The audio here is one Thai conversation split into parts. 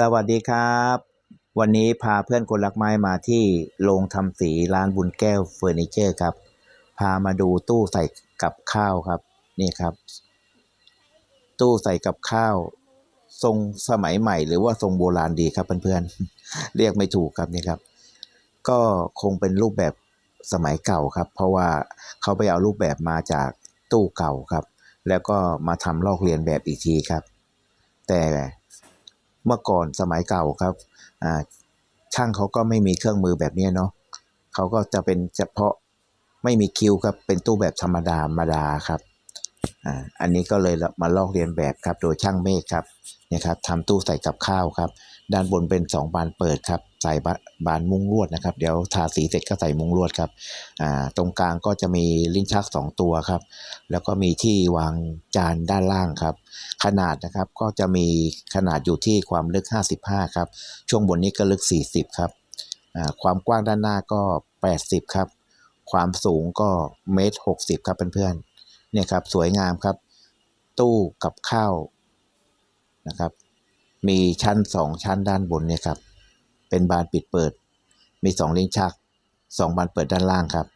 สวัสดีครับ วันนี้พาเพื่อนคนรักไม้มาที่โรงทำสีร้านบุญแก้วเฟอร์นิเจอร์ครับ พามาดูตู้ใส่กับข้าวครับ นี่ครับ ตู้ใส่กับข้าว ทรงสมัยใหม่ หรือว่าทรงโบราณดีครับเพื่อนๆ เรียกไม่ถูกครับนี่ครับ ก็คงเป็นรูปแบบสมัยเก่าครับ เพราะว่าเขาไปเอารูปแบบมาจากตู้เก่าครับ แล้วก็มาทำลอกเลียนแบบอีกทีครับ แต่ เมื่อก่อนสมัยเก่าครับอ่าช่างเขาก็ไม่มีเครื่องมือแบบนี้เนาะเขาก็จะเป็นเฉพาะไม่มีคิวครับ เป็นตู้แบบธรรมดาธรรมดาครับอ่าอันนี้ก็เลยมาลอกเลียนแบบครับ โดยช่างเมฆครับเนี่ยครับทำตู้ใส่กับข้าวครับ ด้านบนเป็นสองบานเปิดครับ ใส่บานมุ้งลวดนะครับ เดี๋ยวทาสีเสร็จก็ใส่มุ้งลวดครับตรงกลางก็จะมีลิ้นชักสองตัวครับ แล้วก็มีที่วางจานด้านล่างครับ ขนาดนะครับก็จะมีขนาดอยู่ที่ความลึก 55 ครับ ช่วงบนนี้ก็ลึก 40 ครับความกว้างด้านหน้าก็ 80 ครับ ความสูงก็เมตร60 ครับเพื่อนๆเนี่ยครับสวยงามครับ ตู้กับข้าวนะครับ มีชั้น 2 ชั้นด้านบนเนี่ยครับ เป็นบานปิดเปิด มี2ลิ้นชัก 2 บานเปิดด้านล่างครับ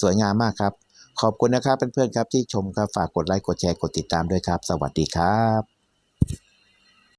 สวยงามมากครับ ขอบคุณนะครับเพื่อนๆครับที่ชมครับฝากกดไลค์กดแชร์กดติดตามด้วยครับ สวัสดีครับ